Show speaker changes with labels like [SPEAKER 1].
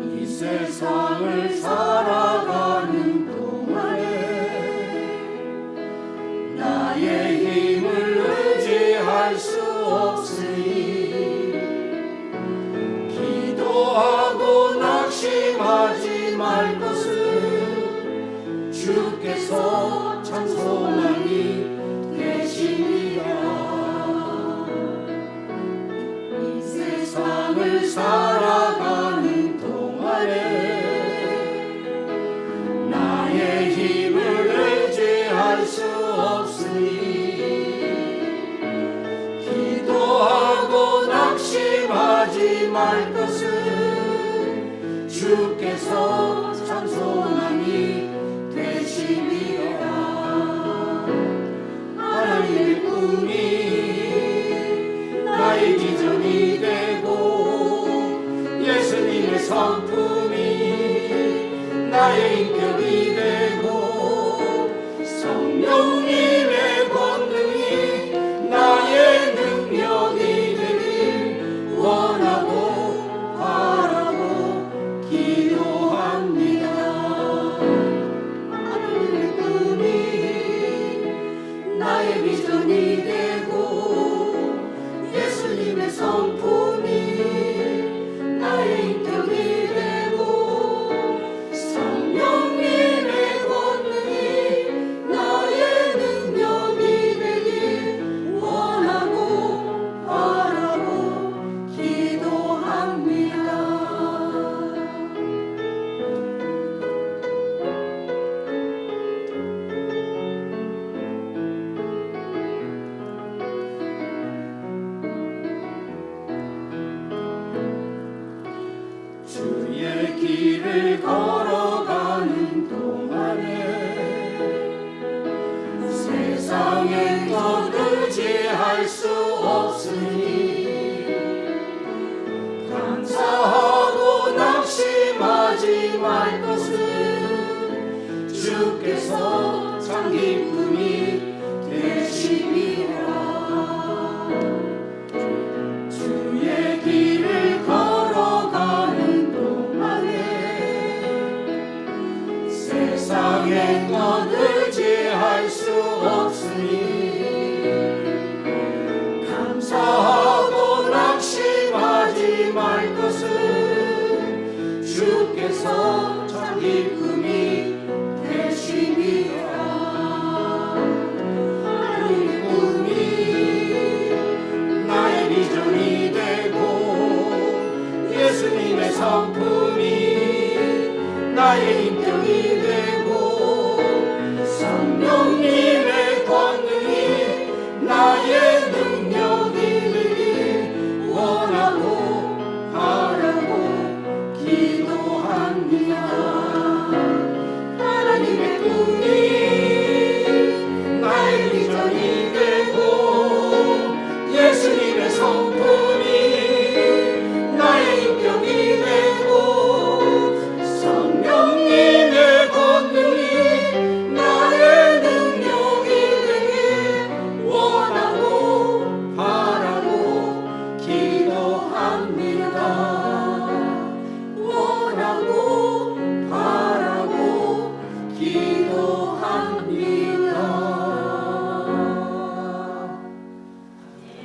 [SPEAKER 1] 이 세상을 살아가는 동안에 나의 힘을 의지할 수 없을 말 것을 주께서 참 소망이 되시리라. 이 세상을 살아가는 동안에 나의 힘을 의지할 수 없으니 기도하고 낙심하지 말 것을 주께서 참 소망이 되시리라. 하나님의 꿈이 나의 비전이 되고 예수님의 성품이 나의 인격이 되고 권능이 길을 걸어가는 동안에 세상에 더 의지할 수 없으니 감사하고 낙심하지 말 것을 주께서 참 기쁨이 세상에 넌 의지할 수 없으니 감사하고 낙심하지 말 것을 주께서 참 기쁨이 되시리라. 하나님의 꿈이 나의 비전이 되고 예수님의 성품이 나의 you.